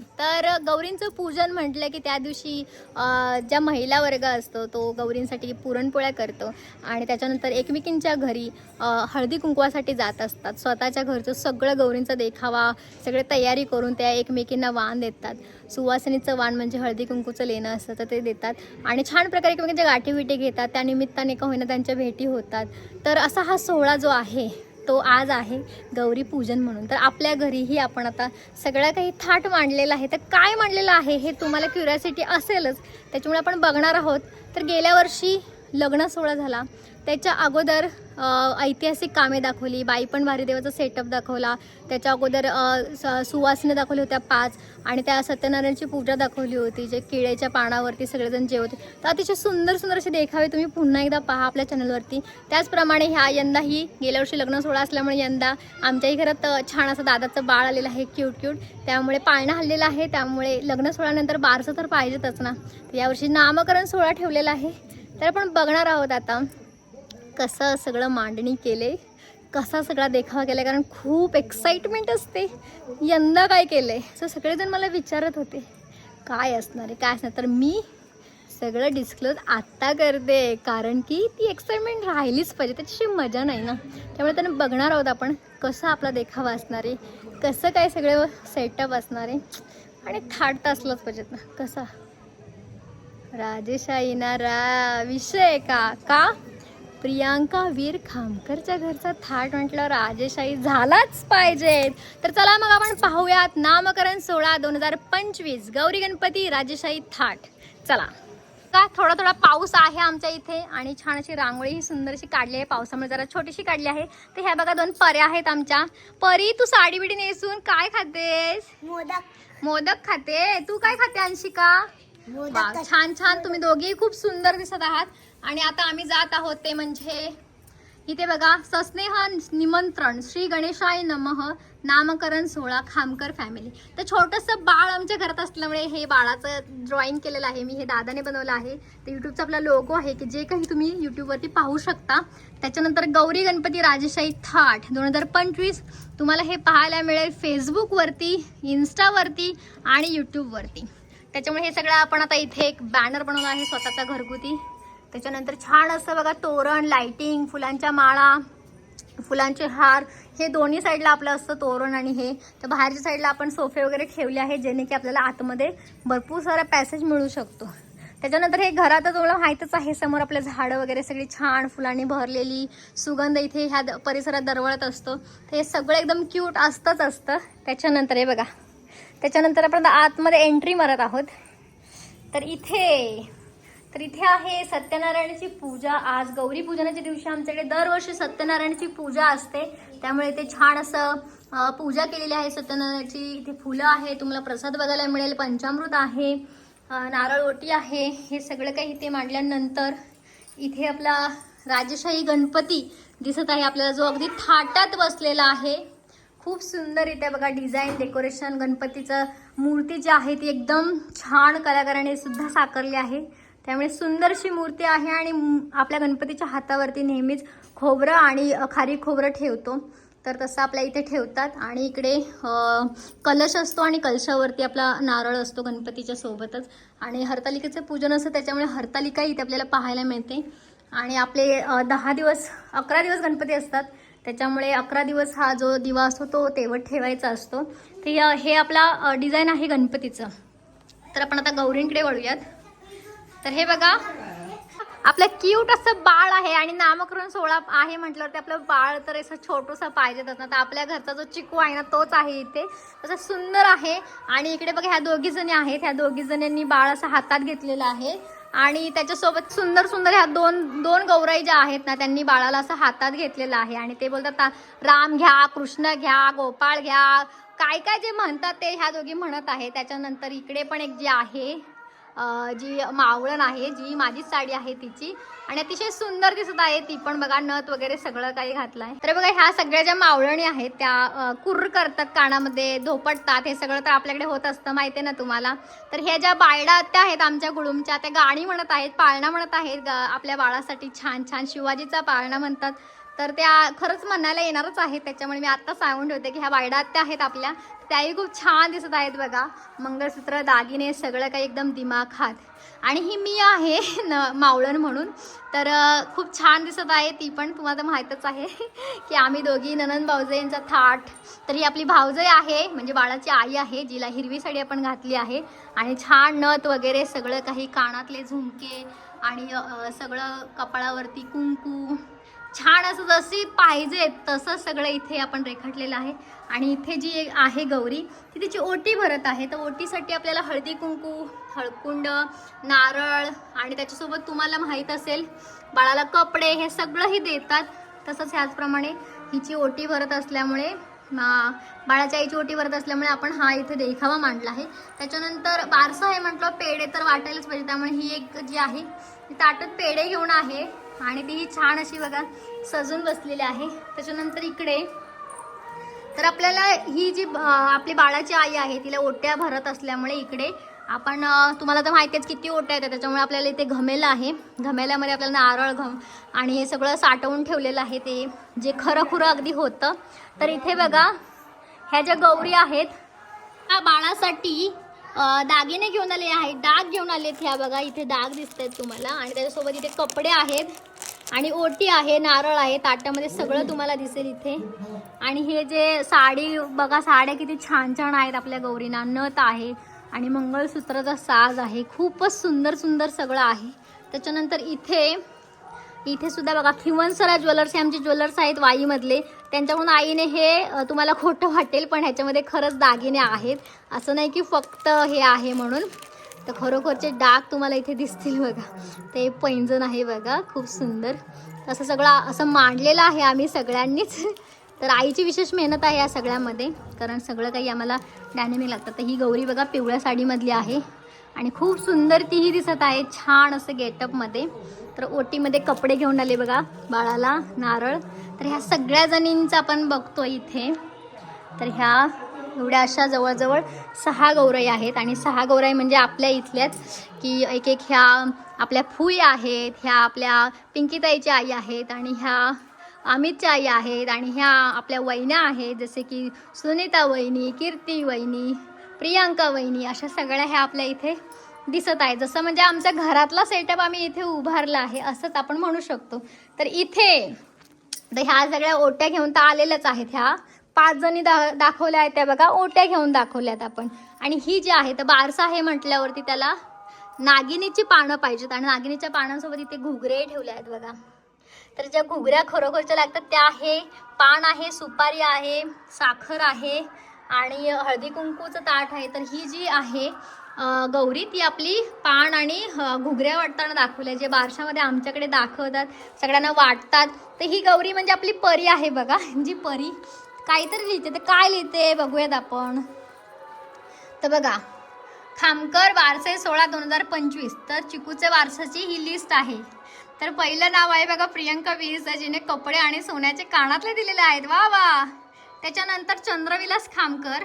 पूजन तर गौरींचं पूजन म्हटलं की त्या दिवशी ज्या महिला वर्ग असतो तो गौरींसाठी पुरणपोळ्या करतो आणि त्याच्यानंतर एकमेकींच्या घरी हळदी कुंकवासाठी जात असतात. स्वतःच्या घरचं सगळं गौरींचा देखावा सगळे तयारी करून त्या एकमेकींना वाण देतात. सुवासिनीचं वाण म्हणजे हळदी कुंकूचं लेणं असतं तर ते देतात. आणि छान प्रकारे एकमेकींच्या गाठीविटी घेतात. त्या निमित्ताने का होईना त्यांच्या भेटी होतात. तर असा हा सोहळा जो आहे तो आज आहे गौरी पूजन म्हणून. तर आपल्या घरीही आपण आता सगळं काही थाट मांडलेलं आहे. तर काय मांडलेलं आहे हे तुम्हाला क्युरियासिटी असेलच. त्याच्यामुळे आपण बघणार आहोत. तर गेल्या वर्षी लग्न सोहळा झाला. त्याच्या अगोदर ऐतिहासिक कामे दाखवली बाई पण भारी देवाचा सेटअप दाखवला. त्याच्या अगोदर सुवासने स- दाखवली होत्या पाच आणि त्या सत्यनारायणची पूजा दाखवली होती जे किड्याच्या पानावरती सगळेजण जेवते तर अतिशय सुंदर सुंदर असे देखावे तुम्ही पुन्हा एकदा पहा आपल्या चॅनलवरती त्याचप्रमाणे ह्या यंदाही गेल्या वर्षी लग्न सोहळा असल्यामुळे यंदा आमच्याही घरात छान असं दादाचं बाळ आलेलं आहे क्यूट क्यूट त्यामुळे पाळणं हल्लेलं आहे त्यामुळे लग्न सोहळ्यानंतर बारसं तर पाहिजेतच ना. तर यावर्षी नामकरण सोहळा ठेवलेला आहे. तर आपण बघणार आहोत आता. कसं सगळं मांडणी केले कसा सगळा देखावा केला कारण खूप एक्साइटमेंट असते. यंदा काय केलं आहे सो सगळेजण मला विचारत होते काय असणार आहे? काय असणार? तर मी सगळं डिस्क्लोज आत्ता करते कारण की ती एक्साइटमेंट राहिलीच पाहिजे. त्याच्याशी मजा नाही ना. त्यामुळे त्यांना बघणार आहोत आपण कसं आपला देखावा असणार आहे? कसं काय सगळं सेटअप असणार आहे? आणि थाट असलंच पाहिजेत ना. कसा? राजेशाही ना रा विषय का? का? प्रियांका वीर खामकरच्या घरचा थाट म्हटलं राजेशाही झालाच पाहिजे. तर चला मग आपण पाहूयात नामकरण सोहळा दोन हजार पंचवीस. गौरी गणपती राजेशाही थाट. चला. का थोडा थोडा पाऊस आहे आमच्या इथे आणि छान अशी रांगोळी ही सुंदर अशी काढली आहे. पावसामुळे जरा छोटीशी काढली आहे. तर ह्या बघा दोन पर्या आहेत आमच्या. परी तू साडी बिडी नेसून काय खातेस? मोदक. मोदक खाते तू काय खाते अंशिका? छान छान. तुम्ही दोघेही खूप सुंदर दिसत आहात. आणि आता आम्ही जात आहोत ते म्हणजे इथे बघा सस्नेह निमंत्रण श्री गणेशाय नमः नामकरण सोहळा खामकर फॅमिली तर छोटंसं बाळ आमच्या घरात असल्यामुळे हे बाळाचं ड्रॉइंग केलेलं आहे. मी हे दादाने बनवलं आहे. ते यूट्यूबचा आपला लोगो आहे की जे काही तुम्ही यूट्यूबवरती पाहू शकता. त्याच्यानंतर गौरी गणपती राजेशाही थाट दोन हजार पंचवीस. तुम्हाला हे पाहायला मिळेल फेसबुकवरती इन्स्टावरती आणि यूट्यूबवरती त्याच्यामुळे हे सगळं आपण आता इथे एक बॅनर बनवला आहे स्वतःचा घरगुती. त्याच्यानंतर छान असं बघा तोरण लाइटिंग फुलांच्या माळा फुलांचे हार. हे दोन्ही साईडला आपलं असतं तोरण आणि हे. तर बाहेरच्या साईडला आपण सोफे वगैरे ठेवले आहेत जेणे की आपल्याला आतमध्ये भरपूर सारा पॅसेज मिळू शकतो. त्याच्यानंतर हे घरात तुम्हाला माहीतच आहे समोर आपलं झाडं वगैरे सगळी छान फुलांनी भरलेली. सुगंध इथे ह्या द- परिसरात दरवळत असतो. तर हे सगळं एकदम क्यूट असतंच असतं. त्याच्यानंतर हे बघा. त्याच्यानंतर आपण आतमध्ये एंट्री मारत आहोत. तर इथे तर इथे आहे सत्यनारायणाची पूजा. आज गौरी पूजनाच्या दिवशी आमच्याकडे दरवर्षी सत्यनारायणाची पूजा असते. त्यामुळे इथे छान असं पूजा केलेली आहे सत्यनारायणाची. इथे फुलं आहे तुम्हाला प्रसाद बघायला मिळेल. पंचामृत आहे नारळ ओटी आहे. हे सगळं काही इथे मांडल्यानंतर इथे आपला राजेशाही गणपती दिसत आहे. आपल्याला जो अगदी थाटात बसलेला आहे. खूप सुंदर इथे बघा डिझाईन डेकोरेशन गणपतीचं मूर्ती जी आहे ती एकदम छान कलाकाराने सुद्धा साकारली आहे. त्यामुळे सुंदरशी मूर्ती आहे आणि आपल्या गणपतीच्या हातावरती नेहमीच खोबरं आणि खारी खोबरं ठेवतो. तर तसं आपल्या इथे ठेवतात. आणि इकडे कलश असतो आणि कलशावरती आपला नारळ असतो गणपतीच्या सोबतच. आणि हरतालिकेचं पूजन असतं त्याच्यामुळे हरतालिका इथे आपल्याला पाहायला मिळते. आणि आपले दहा दिवस अकरा दिवस गणपती असतात. त्याच्यामुळे अकरा दिवस हा जो दिवा असतो तो तेवट ठेवायचा असतो. तर हे आपला डिझाईन आहे गणपतीचं. तर आपण आता गौरींकडे वळूयात. तर हे बघा. आपलं क्यूट असं बाळ आहे आणि नामकरण सोहळा आहे म्हटलं ते आपलं बाळ तर असं छोटंसं पाहिजेच ना तर आपल्या घरचा जो चिकू आहे ना तोच आहे इथे. तसं सुंदर आहे. आणि इकडे बघा ह्या दोघी जणी आहेत. ह्या दोघी जणींनी बाळ असं हातात घेतलेलं आहे. आणि त्याच्यासोबत सुंदर सुंदर ह्या दोन दोन गौराई ज्या आहेत ना त्यांनी बाळाला असं हातात घेतलेलं आहे. आणि ते बोलतात राम घ्या कृष्ण घ्या गोपाळ घ्या. काय काय जे म्हणतात ते ह्या दोघी म्हणत आहे त्याच्यानंतर इकडे पण एक जे आहे जी मावळण आहे जी माझीच साडी आहे तिची. आणि अतिशय सुंदर दिसत आहे ती पण. बघा नथ वगैरे सगळं काही घातलंय. तर बघा ह्या सगळ्या ज्या मावळणी आहेत त्या कुर्र करतात कानामध्ये धोपटतात. हे सगळं तर आपल्याकडे होत असतं माहिती आहे ना तुम्हाला? तर ह्या ज्या बायडा त्या आहेत आमच्या गुळूमच्या त्या गाणी म्हणत आहेत पाळणा म्हणत आहेत. आपल्या बाळासाठी छान छान शिवाजीचा पाळणा म्हणतात. तर त्या खरंच म्हणायला येणारच आहेत त्याच्यामुळे मी आत्ता सांगून ठेवते की ह्या बायडा आत्या आहेत आपल्या. त्याही खूप छान दिसत आहेत बघा. मंगळसूत्र दागिने सगळं काही एकदम दिमाखात आणि ही मी आहे न मावळण म्हणून. तर खूप छान दिसत आहे ती पण तुम्हाला तर माहीतच आहे की आम्ही दोघी ननंद भाऊजईंचा थाट. तर ही आपली भाऊजई आहे म्हणजे बाळाची आई आहे जिला हिरवी साडी आपण घातली आहे. आणि छान नथ वगैरे सगळं काही कानातले झुमके आणि सगळं कपाळावरती कुंकू. छान असं जशी पाहिजे तसं सगळं इथे आपण रेखाटलेलं आहे. आणि इथे जी एक आहे गौरी ती तिची ओटी भरत आहे. तर ओटीसाठी आपल्याला हळदी कुंकू हळकुंड नारळ आणि त्याच्यासोबत तुम्हाला माहीत असेल बाळाला कपडे हे सगळंही देतात. तसंच ह्याचप्रमाणे हिची ओटी भरत असल्यामुळे बाळाच्या आईची ओटी भरत असल्यामुळे आपण हा इथे देखावा मांडला आहे. त्याच्यानंतर बारसं आहे म्हटलं पेढे तर वाटायलाच पाहिजे. त्यामुळे ही एक जी आहे ती ताटात पेढे घेऊन आहे. आणि ती ही छान अशी बघा सजून बसलेली आहे. त्याच्यानंतर इकडे तर आपल्याला ही जी आपली बाळाची आई आहे तिला ओट्या भरत असल्यामुळे इकडे आपण तुम्हाला तर माहिती आहेत किती ओट्या आहेत त्याच्यामुळे आपल्याला इथे घमेलं आहे. घमेल्यामध्ये आपल्याला नारळ घम आणि हे सगळं साठवून ठेवलेलं आहे ते जे खरं खुरं अगदी होतं. तर इथे बघा ह्या ज्या गौरी आहेत त्या बाळासाठी दागिने घेऊन आले आहेत. डाग घेऊन आलेत ह्या बघा इथे डाग दिसत आहेत तुम्हाला. आणि त्याच्यासोबत इथे कपडे आहेत आणि ओटी आहे नारळ आहे ताटामध्ये सगळं तुम्हाला दिसेल इथे. आणि हे जे साडी बघा साड्या किती छान छान आहेत आपल्या गौरीना. नथ आहे आणि मंगळसूत्राचा साज आहे. खूपच सुंदर सुंदर सगळं आहे. त्याच्यानंतर इथे इथे सुद्धा बघा खिवनसरा ज्वेलर्स हे आमचे ज्वेलर्स आहेत वाईमधले. त्यांच्याकडून आईने हे तुम्हाला खोटं वाटेल पण ह्याच्यामध्ये खरंच दागिने आहेत. असं नाही की फक्त हे आहे म्हणून. तर खरोखरचे डाग तुम्हाला इथे दिसतील बघा. ते पैंजण आहे बघा खूप सुंदर. असं सगळं असं मांडलेलं आहे आम्ही सगळ्यांनीच. तर आईची विशेष मेहनत आहे या सगळ्यामध्ये. कारण सगळं काही आम्हाला डायनेमिक लागतं. तर ही गौरी बघा पिवळ्या साडीमधली आहे. आणि खूप सुंदर तीही दिसत आहे. छान असं गेटअपमध्ये तर ओटीमध्ये कपडे घेऊन आले बघा बाळाला नारळ. तर ह्या सगळ्या जणींचा आपण बघतो इथे. तर ह्या एवढ्या अशा जवळजवळ सहा गौराई आहेत. आणि सहा गौराई म्हणजे आपल्या इथल्याच की एक एक ह्या आपल्या फुई आहेत ह्या आपल्या पिंकीताईच्या आई आहेत आणि ह्या अमितच्या आई आहेत आणि ह्या आपल्या वहिन्या आहेत जसे की सुनीता वहिनी कीर्ती वहिनी प्रियांका वहिनी अशा सगळ्या ह्या आपल्या इथे दिसत आहे जसं म्हणजे आमच्या घरातला सेटअप आम्ही इथे उभारला आहे असंच आपण म्हणू शकतो. तर इथे तर ह्या सगळ्या ओट्या घेऊन तर आलेल्याच आहेत ह्या. पाच जणी दा दाखवल्या आहेत त्या बघा ओट्या घेऊन दाखवल्यात आपण. आणि ही जी आहे तर बारसा आहे म्हटल्यावरती त्याला नागिनीची पानं पाहिजेत आणि नागिनीच्या पानांसोबत इथे घुगरे ठेवले आहेत बघा. तर ज्या घुगऱ्या खरोखरच्या लागतात त्या आहे पान आहे सुपारी आहे साखर आहे आणि हळदी कुंकूचं ताट आहे तर ही जी आहे गौरी ती आपली पान आणि घुगऱ्या वाटताना दाखवल्या जे बारशामध्ये आमच्याकडे दाखवतात सगळ्यांना वाटतात. तर ही गौरी म्हणजे आपली परी आहे बघा जी परी. काहीतरी लिहिते तर काय लिहिते बघूयात आपण. तर बघा खामकर वारसे सोळा दोन हजार पंचवीस तर चिकूचे वारसाची ही लिस्ट आहे. तर पहिलं नाव आहे बघा प्रियंका वीस जिने कपडे आणि सोन्याचे कानातले दिलेले आहेत. वा वा. त्याच्यानंतर चंद्रविलास खामकर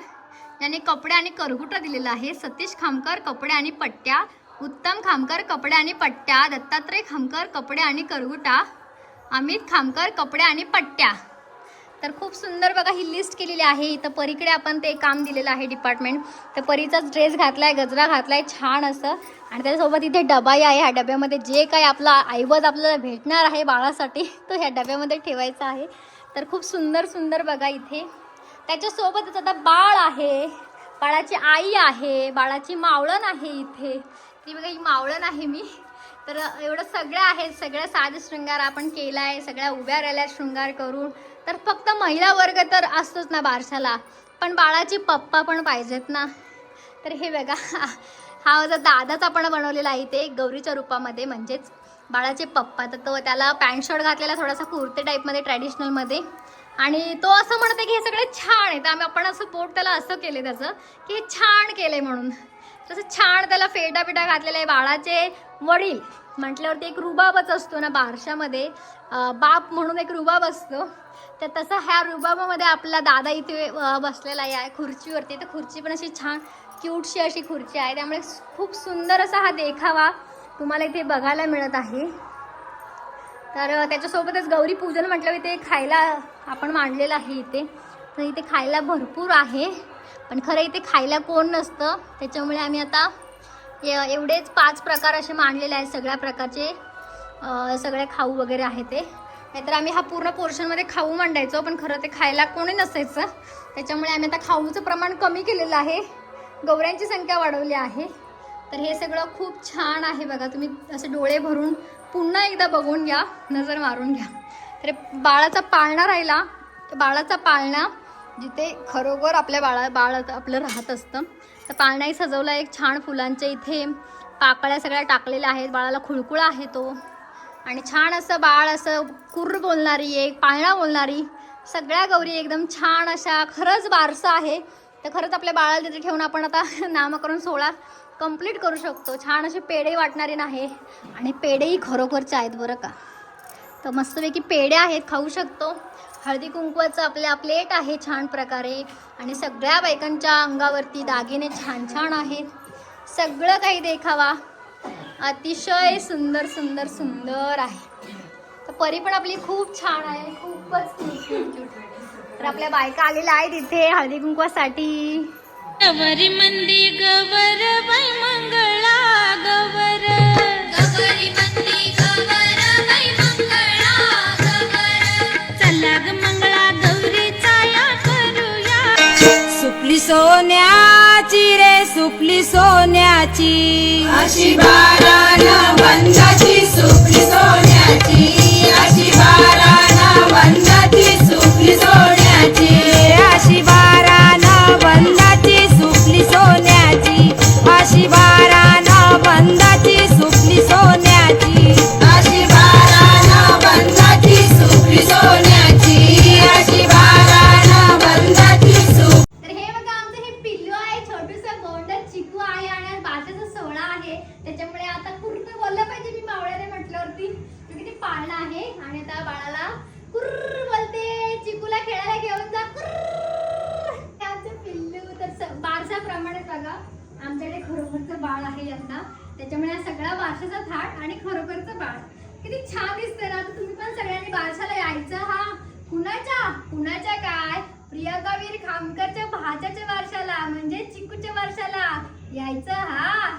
यांनी कपडे आणि करगुटा दिलेलं आहे. सतीश खामकर कपडे आणि पट्ट्या उत्तम खामकर कपडे आणि पट्ट्या दत्तात्रय खामकर कपडे आणि करगुटा अमित खामकर कपडे आणि पट्ट्या. तर खूप सुंदर बघा ही लिस्ट केलेली आहे. इथं परीकडे आपण ते काम दिलेलं आहे डिपार्टमेंट तर परीचाच ड्रेस घातलाय गजरा घातलाय छान असं. आणि त्याच्यासोबत इथे डबाही आहे. ह्या डब्यामध्ये जे काही आपला ऐवज आपल्याला भेटणार आहे बाळासाठी तो ह्या डब्यामध्ये ठेवायचा आहे. तर खूप सुंदर सुंदर बघा इथे. त्याच्यासोबतच आता बाळ आहे. बाळाची आई आहे. बाळाची मावळण आहे इथे. ती बघा ही मावळण आहे मी. तर एवढं सगळं आहे. सगळ्या साज शृंगार आपण केला आहे सगळ्या उभ्या राहिल्या शृंगार करून. तर फक्त महिला वर्ग तर असतोच ना बारशाला. पण बाळाची पप्पा पण पाहिजेत ना. तर हे बघा. हा माझा दादाच आपण बनवलेला आहे इथे गौरीच्या रूपामध्ये म्हणजेच. बाळाचे पप्पा. तर तो त्याला पॅन्ट शर्ट घातलेला थोडासा कुर्ते टाईपमध्ये ट्रॅडिशनलमध्ये आणि तो असं म्हणतो की हे सगळे छान आहे तर आम्ही आपण असं पोट त्याला असं केलं त्याचं की हे छान केलंय म्हणून. तसं छान त्याला फेटा पिटा घातलेला आहे. बाळाचे वडील म्हटल्यावरती एक रुबाबच असतो ना बारशामध्ये. बाप म्हणून एक रुबाब असतो. तर तसं ह्या रुबाबामध्ये आपला दादा इथे बसलेला आहे. खुर्चीवरती. तर खुर्ची पण अशी छान क्यूटशी अशी खुर्ची आहे. त्यामुळे खूप सुंदर असा हा देखावा. तुम्हाला इथे बघायला मिळत आहे. तर त्याच्यासोबतच गौरी पूजन म्हटलं इथे खायला आपण मांडलेलं आहे इथे. तर इथे खायला भरपूर आहे. पण खरं इथे खायला कोण नसतं. त्याच्यामुळे आम्ही आता ए- एवढेच पाच प्रकार असे मांडलेले आहेत सगळ्या प्रकारचे. सगळे खाऊ वगैरे आहे ते. नाहीतर आम्ही हा पूर्ण पोर्शनमध्ये खाऊ मांडायचो पण खरं ते खायला कोणी नसायचं. त्याच्यामुळे आम्ही आता खाऊचं प्रमाण कमी केलेलं आहे. गौऱ्यांची संख्या वाढवली आहे. तर हे सगळं खूप छान आहे बघा. तुम्ही असे डोळे भरून पुन्हा एकदा बघून घ्या नजर मारून घ्या. तर बाळाचा पाळणा राहिला. तर बाळाचा पाळणा जिथे खरोखर आपल्या बाळा बाळ आपलं राहत असतं तर पाळणाही सजवला एक छान फुलांच्या इथे. पाकळ्या सगळ्या टाकलेल्या आहेत. बाळाला खुळकुळा आहे तो. आणि छान असं बाळ असं कुर्र बोलणारी एक पाळणा बोलणारी सगळ्या गौरी एकदम छान अशा खरंच बारसं आहे. तर खरंच आपल्या बाळाला तिथे ठेवून आपण आता नामकरण सोहळा कंप्लीट करू शकतो. छान असे पेढे वाटणारे नाही. आणि पेढेही खरोखरचे आहेत बरं का. तर मस्तपैकी पेढे आहेत खाऊ शकतो. हळदी कुंकवाचं आपल्या प्लेट आहे छान प्रकारे. आणि सगळ्या बायकांच्या अंगावरती दागिने छान छान आहेत. सगळं काही देखावा. अतिशय सुंदर सुंदर सुंदर आहे. तर परी पण आपली खूप छान आहे. खूपच तर आपल्या बायका आलेल्या आहेत इथे हळदी कुंकवासाठी. गवरी मंदी गवर बाई मंगळा गवर. गवरी मंदी गवर बाई मंगळा गवर. चला ग मंगळा गौरी चाया करूया. सुपली सोन्याची रे सुपली सोन्याची. अशी बारानं वंदाची सुपली सोन्याची. खरोखरचं बाळ आहे यंदा त्याच्यामुळे हा सगळा बारशाचा थाट आणि खरोखरचं बाळ. किती छान दिसतंय ना तर तुम्ही पण सगळ्यांनी बारशाला यायचं हा. कुणाच्या? कुणाच्या काय? प्रियंका वीर खामकरच्या भाच्याच्या वारशाला म्हणजे चिकूच्या वारशाला यायचं हा.